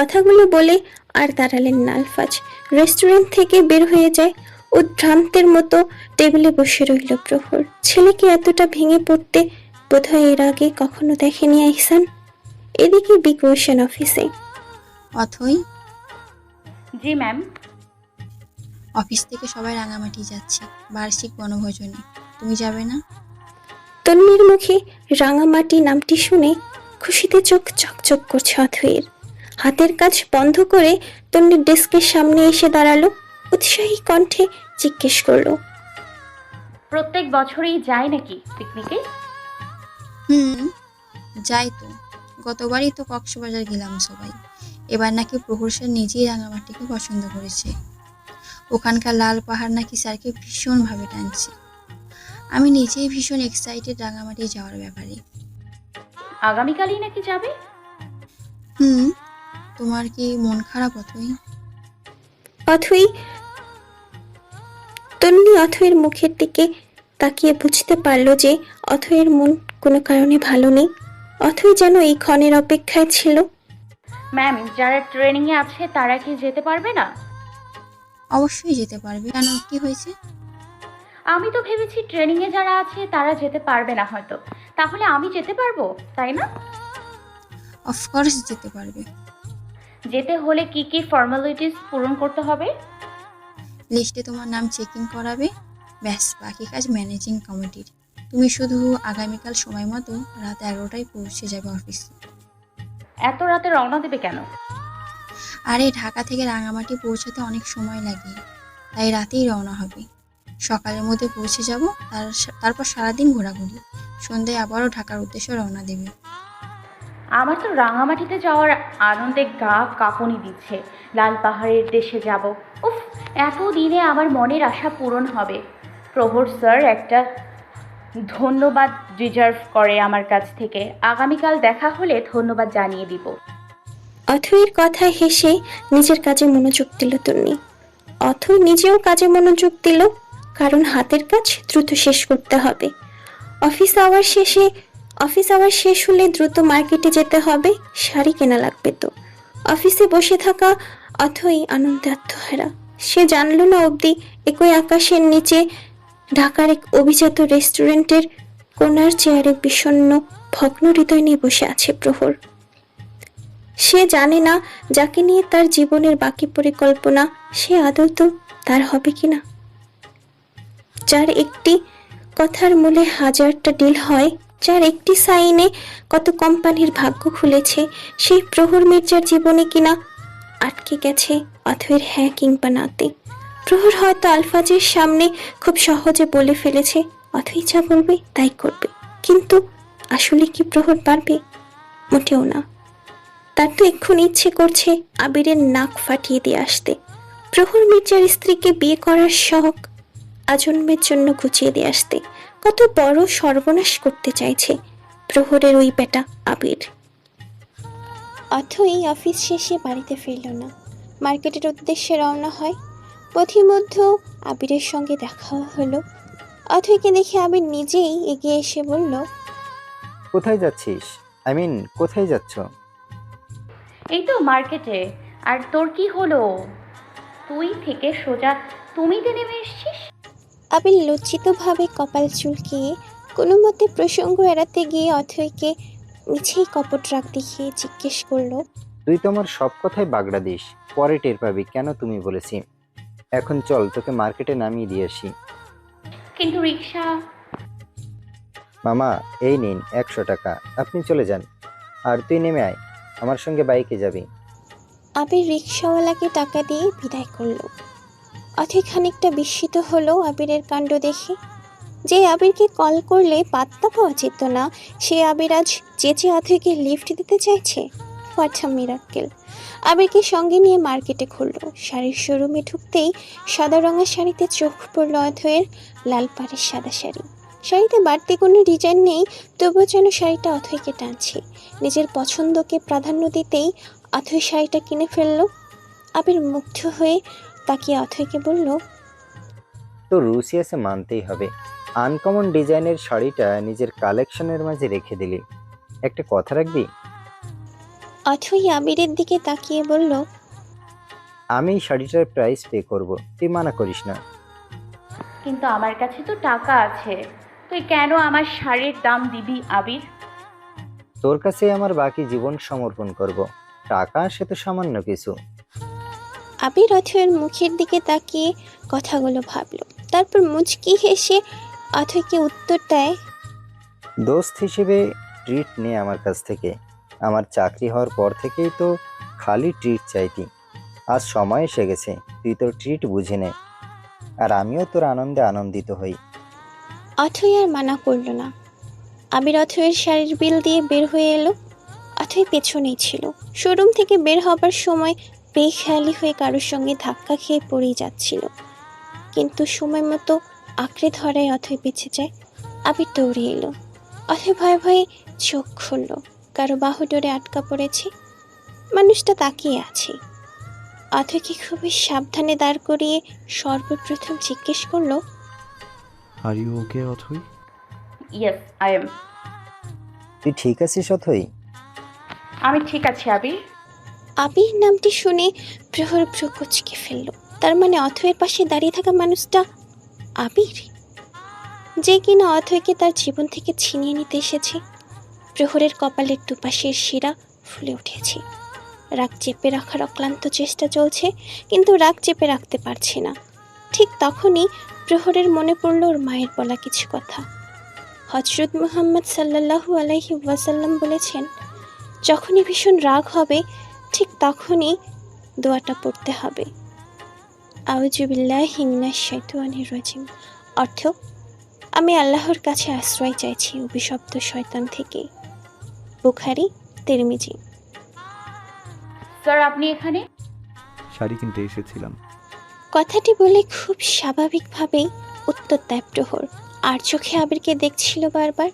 কথাগুলো বলে আর দাঁড়ালেন না আলফাজ রেস্টুরেন্ট থেকে বের হয়ে যায় উদ্ভ্রান্তের মতো টেবিলে বসে রইল প্রহর। ছেলেকে এতটা ভেঙে পড়তে বোধহয় এর আগে কখনো দেখেনি আইসান এদিকে বিকোশন অফিসে। অথই? জি ম্যাম। অফিস থেকে সবাই রাঙামাটি যাচ্ছে বার্ষিক বনভোজনে। তুমি যাবে না? তন্মীর মুখে রাঙামাটি নামটি শুনে খুশিতে চোখ চকচক করছে অথয়ের হাতের কাজ বন্ধ করে তন্মীর ডেস্কের সামনে এসে দাঁড়াল উৎসাহী কণ্ঠে জিজ্ঞেস করল। প্রত্যেক বছরই যায় নাকি পিকনিকে? হুম যাই তো। গতবারই তো কক্সবাজার গেলাম সবাই। এবার নাকি প্রহর স্যার নিজেই রাঙামাটিকে পছন্দ করেছে। ওখানকার লাল পাহাড় নাকি স্যারকে ভীষণভাবে টানছে। আমি নিজেই ভীষণ এক্সাইটেড রাঙামাটি যাওয়ার ব্যাপারে। আগামীকালই নাকি যাবে? হুম তোমার কি মন খারাপ অথই? অথই তন্নি অথয়ের মুখের দিকে তাকিয়ে বুঝতে পারল যে অথয়ের মন কোনো কারণে ভালো নেই। অথই যেন এই ক্ষণের অপেক্ষায় ছিল। ম্যাম যারা ট্রেনিংয়ে আছে তারা কি যেতে পারবে না? অবশ্যই যেতে পারবে। কেন কি হয়েছে? আমি তো ভেবেছি ট্রেনিংয়ে যারা আছে তারা যেতে পারবে না হয়তো। তাহলে আমি যেতে পারব তাই না? অফকোর্স যেতে পারবে। যেতে হলে কি কি ফর্মালিটিস পূরণ করতে হবে? লিস্টে তোমার নাম চেকিং করাবে। ব্যাস বাকি কাজ ম্যানেজিং কমিটির তুমি শুধু আগামীকাল সময় মতো রাত এগারোটায় পৌঁছে যাবে অফিসে এত রাতে রওনা দেবে কেন? আরে ঢাকা থেকে রাঙামাটি পৌঁছাতে অনেক সময় লাগে। তাই রাতেই রওনা হবে। সকালের মধ্যে পৌঁছে যাব তার তারপর সারাদিন ঘোরাঘুরি। সন্ধ্যায় আবারও ঢাকার উদ্দেশ্যে রওনা দেবে। আমার তো রাঙামাটিতে যাওয়ার আনন্দে গা কাঁপুনি দিচ্ছে। লাল পাহাড়ের দেশে যাব। উফ এত দিনে আমার মনের আশা পূরণ হবে। প্রহর স্যার একটা ধন্যবাদ ডিজার্ভ করে আমার কাছ থেকে। আগামীকাল দেখা হলে ধন্যবাদ জানিয়ে দিব। অথয়ের কথায় হেসে নিজের কাজে মনোযোগ দিল তন্নি। অথই নিজেও কাজে মনোযোগ দিল, কারণ হাতের কাজ দ্রুত শেষ করতে হবে। অফিস আওয়ার শেষে অফিস আওয়ার শেষ হলে দ্রুত মার্কেটে যেতে হবে, শাড়ি কেনা লাগবে তো। অফিসে বসে থাকা অথই আনন্দে আত্মহারা সে জানলো না অবধি একই আকাশের নিচে ঢাকার এক অভিজাত রেস্টুরেন্টের কোনার চেয়ারে বিষণ্ণ ভগ্ন হৃদয় নিয়ে বসে আছে প্রহর। সে জানে না যাকে নিয়ে তার জীবনের বাকি পরিকল্পনা, সে আদৌ তো তার হবে কিনা। যার একটি কথার মূলে হাজারটা ডিল হয় যার একটি সাইনে কত কোম্পানির ভাগ্য খুলেছে, সেই প্রহর মির্জার জীবনে কিনা আটকে গেছে অথয়ের হ্যাঁ কিংবা নাতে। প্রহর হয়তো আলফাজের সামনে খুব সহজে বলে ফেলেছে অথই যা বলবে তাই করবে। কিন্তু আসলে কি প্রহর পারবে? মোটেও না। তার তো এক্ষুনি ইচ্ছে করছে আবিরের নাক ফাটিয়ে দিয়ে আসতে। প্রহর মির্জার স্ত্রীকে বিয়ে করার শখ আজন্মের জন্য ঘুচিয়ে দিয়ে আসতে। কত বড় সর্বনাশ করতে চাইছে প্রহরের ওই বেটা আবির। অথই অফিস শেষে বাড়িতে ফিরল না। মার্কেটের উদ্দেশ্যে রওনা হয়। পথিমধ্য আবিরের সঙ্গে দেখা হলো। অথইকে দেখে আবির নিজেই এগিয়ে এসে বলল কোথায় যাচ্ছিস? আই মিন কোথায় যাচ্ছ? এই তো মার্কেটে। আর তোর কি হলো? তুই থেকে সোজা তুমিতে নেমে এসছিস? আবির লজ্জিতভাবে কপাল চুলকিয়ে কোনো মতে প্রসঙ্গ এড়াতে গিয়ে অথৈকে মিছেই কপট রাগ দেখিয়ে জিজ্ঞেস করল তুই তো আমার সব কথাই বাগড়া দিস পরে টের পাবি কেন তুমি বলেছি? এখন চল তোকে মার্কেটে নামিয়ে দিয়ে আসি। কিন্তু রিক্সা? মামা এই নিন একশো টাকা আপনি চলে যান। আর তুই নেমে আয় আমার সঙ্গে বাইকে যাবি। আবির রিক্সাওয়ালাকে টাকা দিয়ে বিদায় করল। অথই খানিকটা বিস্মিত হলো আবিরের কাণ্ড দেখে। যে আবিরকে কল করলে পাত্তা পাওয়া যেত না, সে আবির আজ চেঁচে অথইকে লিফট দিতে চাইছে। What a miracle. আবিরকে সঙ্গে নিয়ে মার্কেটে খুললো শাড়ির শোরুমে ঢুকতেই সাদা রঙের শাড়িতে চোখ পড়ল অথয়ের লাল পাড়ের সাদা শাড়ি। শাড়িতে বাড়তি কোনো ডিজাইন নেই, তবুও যেন শাড়িটা অথইকে টানছে। নিজের পছন্দকে প্রাধান্য দিতেই অথই শাড়িটা কিনে ফেলল। আবির মুগ্ধ হয়ে তাকিয়ে অথইকে বলল তো রুচি আছে মানতেই হবে। আনকমন ডিজাইনের শাড়িটা নিজের কালেকশনের মাঝে রেখে দিলি। একটা কথা রাখবি? অথই আবিরের দিকে তাকিয়ে বলল আমি এই শাড়িটার প্রাইস পে করব তুই মানা করিস না। কিন্তু আমার কাছে তো টাকা আছে। তুই কেন আমার শাড়ির দাম দিবি আবির? তোর কাছে আমার বাকি জীবন সমর্পণ করব। টাকা সে তো সামান্য কিছু। আবির অথয়ের মুখের দিকে তাকিয়ে কথাগুলো ভাবলো। তারপর মুচকি হেসে অথয়কে উত্তর দেয় দোস্ত হিসেবে ট্রিট নে আমার কাছ থেকে। আমার চাকরি হওয়ার পর থেকেই তো খালি ট্রিট চাইতি। আজ সময় এসে গেছে তুই তোর ট্রিট বুঝে নে। আর আমিও তোর আনন্দে আনন্দিত হই। অথই আর মানা করল না। আবির অথয়ের শাড়ির বিল দিয়ে বের হয়ে এলো। অথই পেছনেই ছিল। শোরুম থেকে বের হবার সময় বেখেয়ালি হয়ে কারোর সঙ্গে ধাক্কা খেয়ে পড়েই যাচ্ছিল। কিন্তু সময় মতো আঁকড়ে ধরায় অথই বেঁচে যায়। আবির দৌড়ে এলো। অথই ভয়ে ভয়ে চোখ খুলল। কারও বাহু ডোরে আটকা পড়েছে। মানুষটা তাকিয়ে আছে। অথয়কে খুবই সাবধানে দাঁড় করিয়ে সর্বপ্রথম জিজ্ঞেস করল are you okay Athoi? Yes I am তুই ঠিক আছিস অথই? আমি ঠিক আছি আবির আবির নামটি শুনে প্রহর প্রকোচকে ফেলল। তার মানে অথয়ের পাশে দাঁড়িয়ে থাকা মানুষটা আবির? যে কিনা অথয়কে তার জীবন থেকে ছিনিয়ে নিতে এসেছে। প্রহরের কপালের দুপাশের শিরা ফুলে উঠেছে। রাগ চেপে রাখার অক্লান্ত চেষ্টা চলছে, কিন্তু রাগ চেপে রাখতে পারছে না। ঠিক তখনই প্রহরের মনে পড়ল ওর মায়ের বলা কিছু কথা। হজরত মুহাম্মদ সাল্লাল্লাহু আলাইহি ওয়াসাল্লাম বলেছেন, যখনই ভীষণ রাগ হবে ঠিক তখনই দোয়াটা পড়তে হবে। আউজুবিল্লাহ হিন্না শৈতানির রাজিম। অর্থ আমি আল্লাহর কাছে আশ্রয় চাইছি অভিশপ্ত শয়তান থেকে। বুখারি তেরমিজি। স্যার আপনি এখানে? শাড়ি কিনতে এসেছিলাম। কথাটি বলে খুব স্বাভাবিকভাবেই উত্তর দেয় প্রহর। আর চোখে আবিরকে দেখছিল বারবার।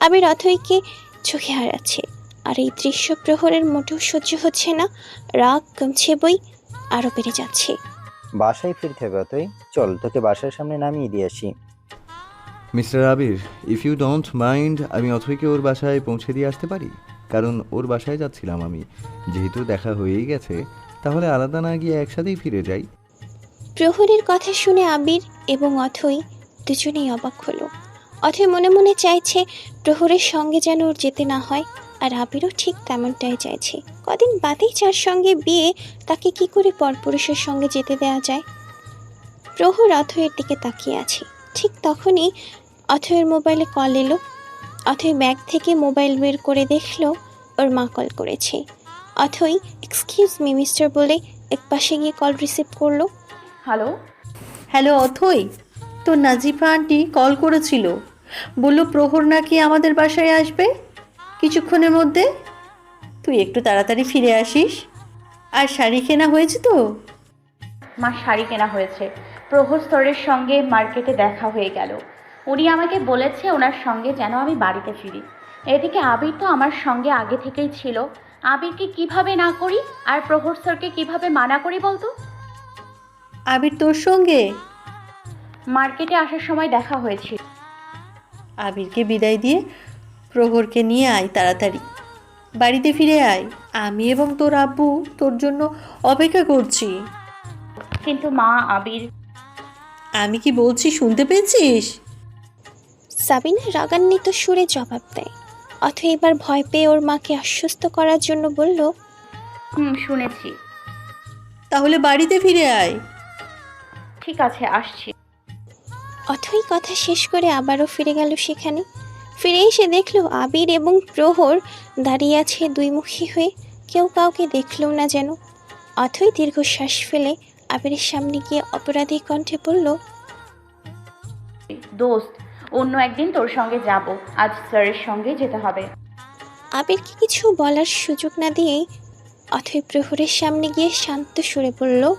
আবির অথইকে চোখে হারাচ্ছে। আর এই দৃশ্য প্রহরের মোটেও সহ্য হচ্ছে না। রাগ কমছে বই আরও বেড়ে যাচ্ছে। বাসায় ফিরতে হবে অতই। চল তোকে বাসার সামনে নামিয়ে দিয়ে আসি। Mister Abir if you don't mind আমি অথইকে ওর বাসায় পৌঁছে দিয়ে আসতে পারি? কারণ ওর বাসায় যাচ্ছিলাম আমি। যেহেতু দেখা হয়েই গেছে তাহলে আলাদা না গিয়ে একসাথেই ফিরে যাই। প্রহরের কথা শুনে আবির এবং অথই দুজনেই অবাক হলো। অথই মনে মনে চাইছে প্রহরের সঙ্গে যেন ওর যেতে না হয়। আর আবিরও ঠিক তেমনটাই চাইছে। কদিন বাদেই যার সঙ্গে বিয়ে তাকে কি করে পরপুরুষের সঙ্গে যেতে দেওয়া যায়? প্রহর অথয়ের দিকে তাকিয়ে আছে। ঠিক তখনই অথয়ের মোবাইলে কল এলো। অথয় ব্যাগ থেকে মোবাইল বের করে দেখল ওর মা কল করেছে। অথই এক্সকিউজ মি মিস্টার বলে একপাশে গিয়ে কল রিসিভ করল। হ্যালো? হ্যালো অথই তো নাজিফা আন্টি কল করেছিল। বলল প্রহর নাকি আমাদের বাসায় আসবে? কিছুক্ষণের মধ্যে? তুই একটু তাড়াতাড়ি ফিরে আসিস। আর শাড়ি কেনা হয়েছে তো? মা শাড়ি কেনা হয়েছে। প্রহর স্তরের সঙ্গে মার্কেটে দেখা হয়ে গেল। উনি আমাকে বলেছে ওনার সঙ্গে যেন আমি বাড়িতে ফিরি। এদিকে আবির তো আমার সঙ্গে আগে থেকেই ছিল। আবিরকে কীভাবে না করি? আর প্রহর স্যারকে কীভাবে মানা করি বলতো? আবির তোর সঙ্গে? মার্কেটে আসার সময় দেখা হয়েছিল। আবিরকে বিদায় দিয়ে প্রহরকে নিয়ে আয় তাড়াতাড়ি। বাড়িতে ফিরে আয়। আমি এবং তোর আব্বু তোর জন্য অপেক্ষা করছি। কিন্তু মা আবির। আমি কি বলছি শুনতে পেয়েছিস? সাবিনা রাগান্বিত সুরে জবাব দেয়। অথবা এবার ভয় পেয়ে ওর মাকে আশ্বস্ত করার জন্য বলল হুম শুনেছি। তাহলে বাড়িতে ফিরে আয়। ঠিক আছে আসছি। অথই কথা শেষ করে আবারও ফিরে গেল সেখানে। ফিরে এসে দেখল আবির এবং প্রহর দাঁড়িয়ে আছে দুইমুখী হয়ে। কেউ কাউকে দেখল না যেন। অথই দীর্ঘশ্বাস ফেলে আবিরের সামনে গিয়ে অপরাধী কণ্ঠে বলল দোস্ত অন্য একদিন তোর সঙ্গে যাব। আজ স্যারের সঙ্গে যেতে হবে। আবিরকে কিছু বলার সুযোগ না দিয়েই অথই প্রহরের সামনে গিয়ে শান্ত সুরে বলল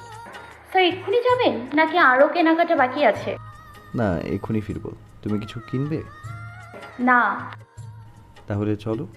স্যার এক্ষুনি যাবেন? নাকি আরও কেনাকাটা বাকি আছে? না এক্ষুনি ফিরবো। তুমি কিছু কিনবে? না। তাহলে চলো।